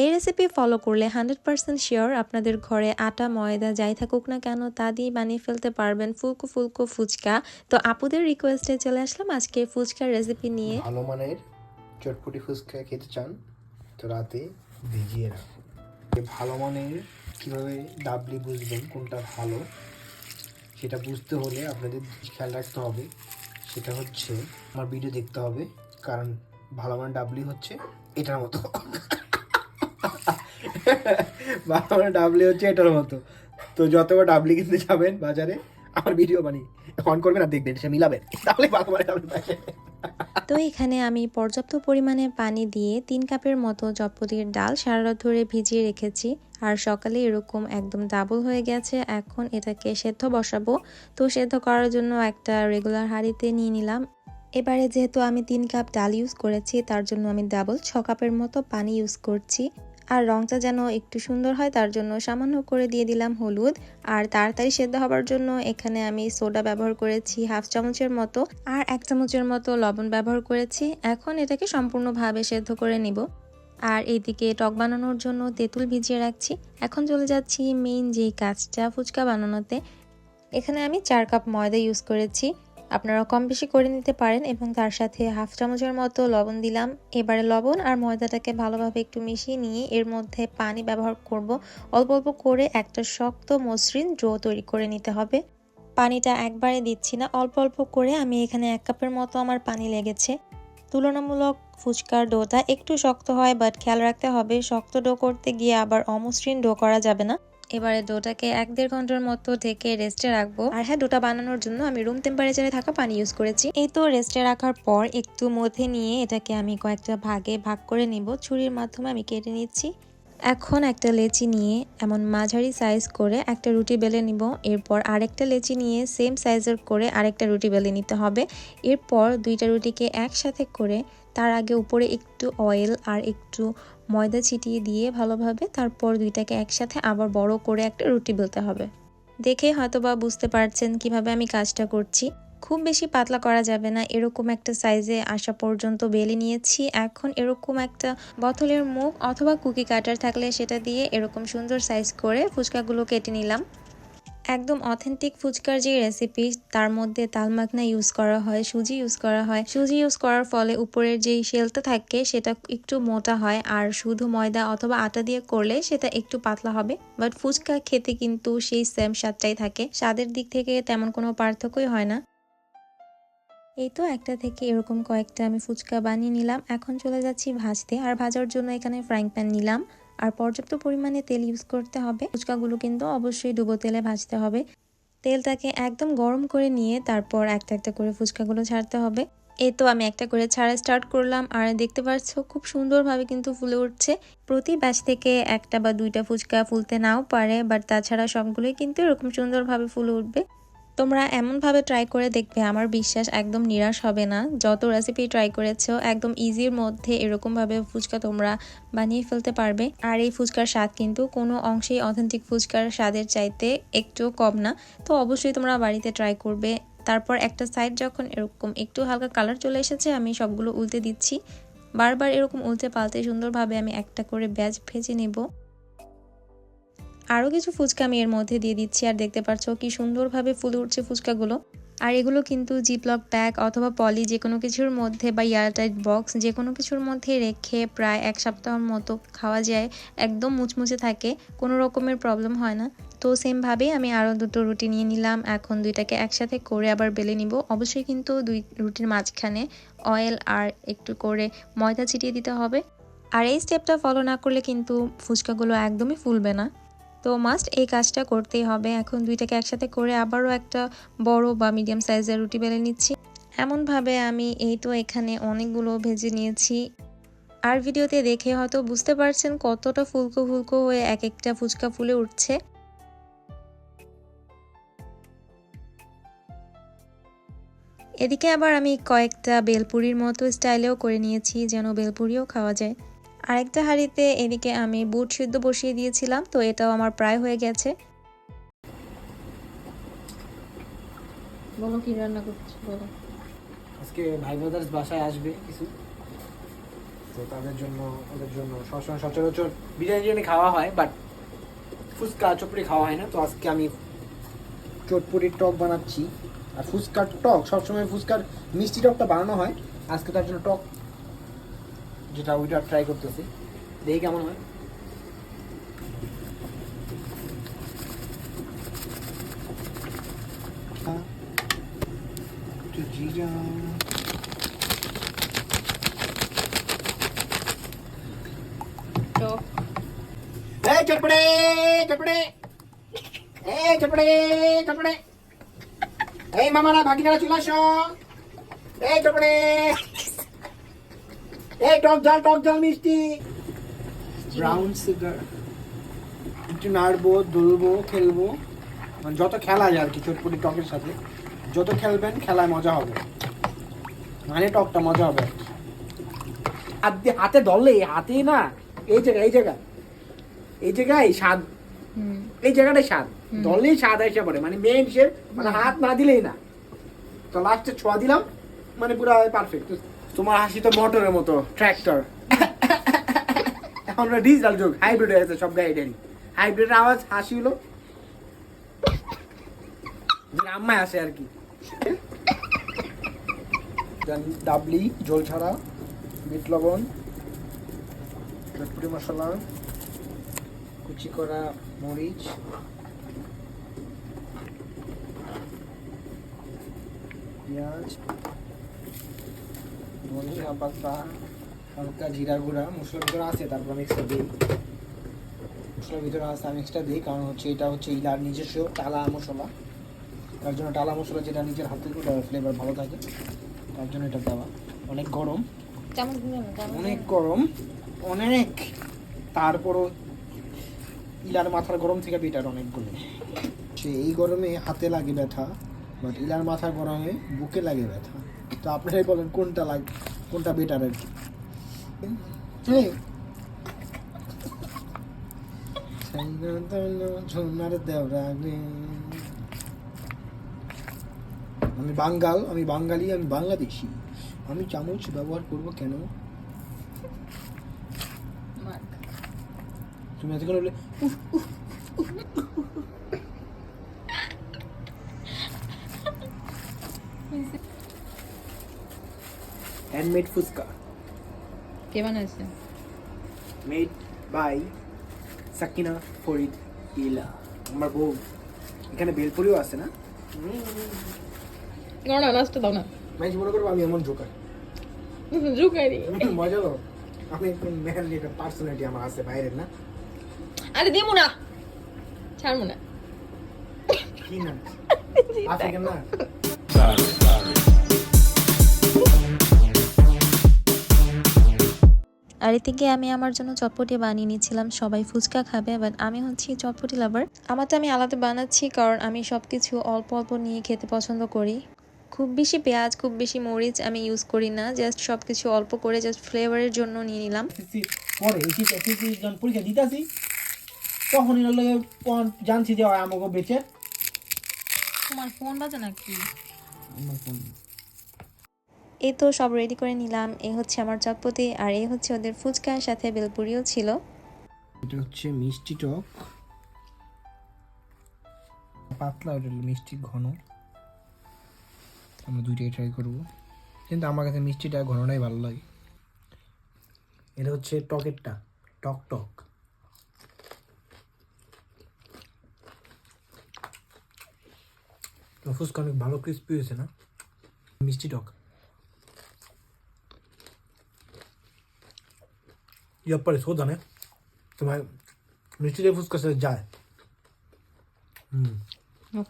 এই recipe follow করলে hundred percent sure আপনাদের ঘরে আটা, ময়দা যাই থাকুক না কেন তা দিয়ে বানিয়ে ফেলতে পারবেন ফুলকো ফুলকো ফুচকা। তো আপুদের রিকোয়েস্টে চলে আসলাম আজকে ফুচকার রেসিপি নিয়ে। ভালো মানের চটপটি ফুচকা খেতে চান, তো রাতে ভিজিয়ে রাখুন। ভালো মানের কীভাবে ডাবলি বুঝবেন কোনটা ভালো, সেটা বুঝতে হলে আপনাদের খেয়াল রাখতে হবে। সেটা হচ্ছে, আমার ভিডিও দেখতে হবে, কারণ ভালো মানের ডাবলি হচ্ছে এটার মতো। মানের ডাবলি হচ্ছে এটার মতো। তো যতবার ডাবলি কিনতে যাবেন বাজারে, আমার ভিডিও বানিয়ে অন করবেন আর দেখবেন, সে মিলাবেন তাহলে মানের ডাবলি পাচ্ছেন তো এখানে আমি পর্যাপ্ত পরিমাণে পানি দিয়ে তিন কাপের মতো চটপটির ডাল সারা রাত ধরে ভিজিয়ে রেখেছি। আর সকালে এরকম একদম ডাবল হয়ে গেছে। এখন এটাকে সেদ্ধ বসাবো। তো সেদ্ধ করার জন্য একটা রেগুলার হাঁড়িতে নিয়ে নিলাম। এবারে যেহেতু আমি তিন কাপ ডাল ইউজ করেছি, তার জন্য আমি ডাবল ছ কাপের মতো পানি ইউজ করছি। আর রংটা যেন একটু সুন্দর হয়, তার জন্য সামান্য করে দিয়ে দিলাম হলুদ। আর তাড়াতাড়ি সেদ্ধ হবার জন্য এখানে আমি সোডা ব্যবহার করেছি হাফ চামচের মতো আর এক চামচের মতো লবণ ব্যবহার করেছি। এখন এটাকে সম্পূর্ণভাবে সেদ্ধ করে নিব। আর এইদিকে টক বানানোর জন্য তেঁতুল ভিজিয়ে রাখছি। এখন চলে যাচ্ছি মেইন যেই কাজটা ফুচকা বানানোতে। এখানে আমি চার কাপ ময়দা ইউজ করেছি। আপনারা কম বেশি করে নিতে পারেন এবং তার সাথে হাফ চামচের মতো লবণ দিলাম। এবারে লবণ আর ময়দাটাকে ভালোভাবে একটু মিশিয়ে নিয়ে এর মধ্যে পানি ব্যবহার করব। অল্প অল্প করে একটা শক্ত মসৃণ ড্রো তৈরি করে নিতে হবে। পানিটা একবারে দিচ্ছি না, অল্প অল্প করে আমি এখানে এক কাপের মতো আমার পানি লেগেছে। তুলনামূলক ফুচকার ডোটা একটু শক্ত হয় বাট খেয়াল রাখতে হবে শক্ত ডো করতে গিয়ে আবার অমসৃণ ডো করা যাবে না। এবারে ডোটাকে এক দেড় ঘণ্টার মতো ঢেকে রেস্টে রাখব। আর হ্যাঁ ডোটা বানানোর জন্য আমি রুম টেম্পারেচারে থাকা পানি ইউজ করেছি। এই তো রেস্টে রাখার পর একটু মধ্যে নিয়ে এটাকে আমি কয়েকটা ভাগে ভাগ করে নিব। ছুরির মাধ্যমে আমি কেটে নিচ্ছি। এখন একটা লেচি নিয়ে এমন মাঝারি সাইজ করে একটা রুটি বেলে নিব। এরপর আরেকটা লেচি নিয়ে সেম সাইজের করে আরেকটা রুটি বেলে নিতে হবে। এরপর দুইটা রুটিকে একসাথে করে তার আগে উপরে একটু অয়েল আর একটু ময়দা ছিটিয়ে দিয়ে ভালোভাবে তারপর দুইটাকে একসাথে আবার বড় করে একটা রুটি বেলতে হবে। দেখে হয়তো বা বুঝতে পারছেন কীভাবে আমি কাজটা করছি। খুব বেশি পাতলা করা যাবে না, এরকম একটা সাইজে আসা পর্যন্ত বেলে নিয়েছি। এখন এরকম একটা বোতলের মুখ অথবা কুকি কাটার থাকলে সেটা দিয়ে এরকম সুন্দর সাইজ করে ফুচকাগুলো কেটে নিলাম। একদম অথেন্টিক ফুচকার যে রেসিপি তার মধ্যে তাল মাখনা ইউজ করা হয়, সুজি ইউজ করা হয়। সুজি ইউজ করার ফলে উপরের যেই শেলটা থাকে, সেটা একটু মোটা হয়। আর শুধু ময়দা অথবা আটা দিয়ে করলে সেটা একটু পাতলা হবে। বাট ফুচকা খেতে কিন্তু সেই সেম স্বাদটাই থাকে। স্বাদের দিক থেকে তেমন কোনো পার্থক্যই হয় না। এই তো একটা থেকে এরকম কয়েকটা আমি ফুচকা বানিয়ে নিলাম। এখন চলে যাচ্ছি ভাজতে। আর ভাজার জন্য এখানে ফ্রাইং প্যান নিলাম। আর পর্যাপ্ত পরিমাণে তেল ইউজ করতে হবে। ফুচকাগুলো কিন্তু অবশ্যই ডুবো তেলে ভাজতে হবে। তেলটাকে একদম গরম করে নিয়ে তারপর একটা একটা করে ফুচকাগুলো ছাড়তে হবে। এই তো আমি একটা করে ছাড়া স্টার্ট করলাম। আর দেখতে পাচ্ছ, খুব সুন্দরভাবে কিন্তু ফুলে উঠছে। প্রতি ব্যাচ থেকে একটা বা দুইটা ফুচকা ফুলতে নাও পারে বাট তাছাড়া সবগুলোই কিন্তু এরকম সুন্দরভাবে ফুলে উঠবে। তোমরা এমনভাবে ট্রাই করে দেখবে, আমার বিশ্বাস একদম নিরাশ হবে না। যত রেসিপি ট্রাই করেছ, একদম ইজির মধ্যে এরকমভাবে ফুচকা তোমরা বানিয়ে ফেলতে পারবে। আর এই ফুচকার স্বাদ কিন্তু কোনো অংশেই অথেন্টিক ফুচকার স্বাদের চাইতে একটু কম না। তো অবশ্যই তোমরা বাড়িতে ট্রাই করবে। তারপর একটা সাইড যখন এরকম একটু হালকা কালার চলে এসেছে, আমি সবগুলো উল্টে দিচ্ছি। বারবার এরকম উল্টে পাল্টে সুন্দরভাবে আমি একটা করে ব্যাচ ভেজে নেব। আরও কিছু ফুচকা আমি এর মধ্যে দিয়ে দিচ্ছি, আর দেখতে পাচ্ছ কি সুন্দরভাবে ফুলে উঠছে ফুচকাগুলো। আর এগুলো কিন্তু জিপলক ব্যাগ অথবা পলি যে কোনো কিছুর মধ্যে বা এয়ারটাইট বক্স যে কোনো কিছুর মধ্যে রেখে প্রায় এক সপ্তাহের মতো খাওয়া যায়, একদম মুচমুচে থাকে, কোনো রকমের প্রবলেম হয় না। তো সেমভাবেই আমি আরও দুটো রুটি নিয়ে নিলাম, এখন দুইটাকে একসাথে করে আবার বেলে নিব। অবশ্যই কিন্তু দুই রুটির মাঝখানে অয়েল আর একটু করে ময়দা ছিটিয়ে দিতে হবে। আর এই স্টেপটা ফলো না করলে কিন্তু ফুচকাগুলো একদমই ফুলবে না। তো মাস্ট এই কাজটা করতেই হবে। এখন দুইটাকে একসাথে করে আবারও একটা বড় বা মিডিয়াম সাইজের রুটি বেলে নিচ্ছি। এমনভাবে আমি এই তো এখানে অনেকগুলো ভেজে নিয়েছি। আর ভিডিওতে দেখে হয়তো বুঝতে পারছেন কতটা ফুলকো ফুলকো হয়ে এক একটা ফুচকা ফুলে উঠছে। এদিকে আবার আমি কয়েকটা বেলপুরির মতো স্টাইলেও করে নিয়েছি যেন বেলপুরিও খাওয়া যায়। আরেকটা হাঁড়িতে এদিকে আমি বুট সিদ্ধ বসিয়ে দিয়েছিলাম তো এটাও আমার প্রায় হয়ে গেছে। বলো কি রান্না করছ বলো। আজকে ভাই ব্রাদার্স বাসায় আসবে কিছু। তো তাদের জন্য ওদের জন্য সবসময় সচরাচর বিরিয়ানি টিরিয়ানি খাওয়া হয় বাট ফুচকা খাওয়া হয় না। তো আজকে আমি চটপটির টক বানাচ্ছি। আর ফুচকার টক সবসময় ফুচকার মিষ্টি টকটা বানানো হয়। আজকে তার জন্য টক যেটা ওইটা ট্রাই করতেছি। দেখি কেমন হয়। হ্যাঁ। একটু জিরা টক এই ভাগিনারা চলে আসো। এই এই টক ঝাল টক ঝাল মিষ্টি ব্রাউন সুগার একটু নাড়বো দুলবো খেলব। মানে যত খেলা যায় আর কি চটপটি টকের সাথে যত খেলবেন খেলায় মজা হবে। মানে টকটা মজা হবে আর কি। হাত ধরলে হাতে না এই জায়গা এই জায়গা এই জায়গায় স্বাদ। এই জায়গাটাই স্বাদ। ধরলেই স্বাদ এসে পড়ে মানে মেন শেপ মানে হাত না দিলেই না। তো লাস্টে ছোঁয়া দিলাম মানে পুরো পারফেক্ট তোমার হাসি তো মোটরের মতো ট্র্যাক্টর এখন ডিজিটাল যুগ হাইব্রিড হয়ে গেছে সব গাড়িটারই। হাইব্রিডের আওয়াজ, হাসি হলো। আম্মায় আসে আর কি। ডাবলি, জল ছাড়া বিট লবণ চটপটি মশলা, কুচি করা মরিচ, পেঁয়াজ ধনিয়া পাতা হালকা জিরা গুঁড়া মশলার ভিতরে আছে তারপর আমি এক্সট্রা দিই। মশলার ভিতরে আছে আমি এক্সট্রা দিই কারণ হচ্ছে এটা হচ্ছে ইলার নিজস্ব টালা মশলা। তার জন্য টালা মশলা যেটা নিজের হাতে ফ্লেভার ভালো থাকে তার জন্য এটা দেওয়া। অনেক গরম। অনেক গরম অনেক। তারপরও ইলার মাথার গরম থেকে বেটার অনেকগুলো। সে এই গরমে হাতে লাগে ব্যথা বাট ইলার মাথার গরমে বুকে লাগে ব্যথা। তো আপনারাই বলেন কোনটা লাগ কোনটা বেটার আর কি। আমি বাঙ্গাল আমি বাঙালি আমি বাংলাদেশি। আমি চামচ ব্যবহার করব কেন? তুমি এতক্ষণ বলে হ্যান্ডমেড ফুচকা কে বানাইছে মেড বাই সাকিনা ফরিদ ইলা আমার বউ এখানে বেলপুরিও আছে না? না নাচটা দাও না মাইজ মনে করব আমি এমন জোকার জুকারি মজা হলো আমি একটু ম্যান একটা পার্সোনালিটি আমার আছে বাইরের না? আরে দিমু না। ছাড়মু না। কি না? আফ্রিকান না? আর এদিকে আমি আমার জন্য চটপটি বানিয়ে নিয়েছিলাম সবাই ফুচকা খাবে বাট আমি হচ্ছি চটপটি লাভার আমারটা আমি আলাদা বানাচ্ছি কারণ আমি সব কিছু অল্প অল্প নিয়ে খেতে পছন্দ করি। খুব বেশি পেঁয়াজ খুব বেশি মরিচ আমি ইউজ করি না জাস্ট সব কিছু অল্প করে জাস্ট ফ্লেভারের জন্য নিয়ে নিলাম। পরীক্ষা দিতেছি তখন জানছি যে আমাকে বেঁচে। তোমার ফোন বাজে নাকি? আমার ফোন এই তো সব রেডি করে নিলাম। এই হচ্ছে আমার চটপটি আর এই হচ্ছে ওদের ফুচকার সাথে বেলপুরিও ছিল। এটা হচ্ছে মিষ্টি টক। পাতলা, ওটা মিষ্টি ঘন। আমরা দুইটাই ট্রাই করব। কিন্তু আমার কাছে মিষ্টিটা ঘনটাই ভালো লাগে। এটা হচ্ছে টকেরটা, টক টক। ফুচকা অনেক ভালো ক্রিস্পি হয়েছে না? মিষ্টি টক। या पर सोदा ने तुम्हारे मिर्ची के फुसका से जाए हम्म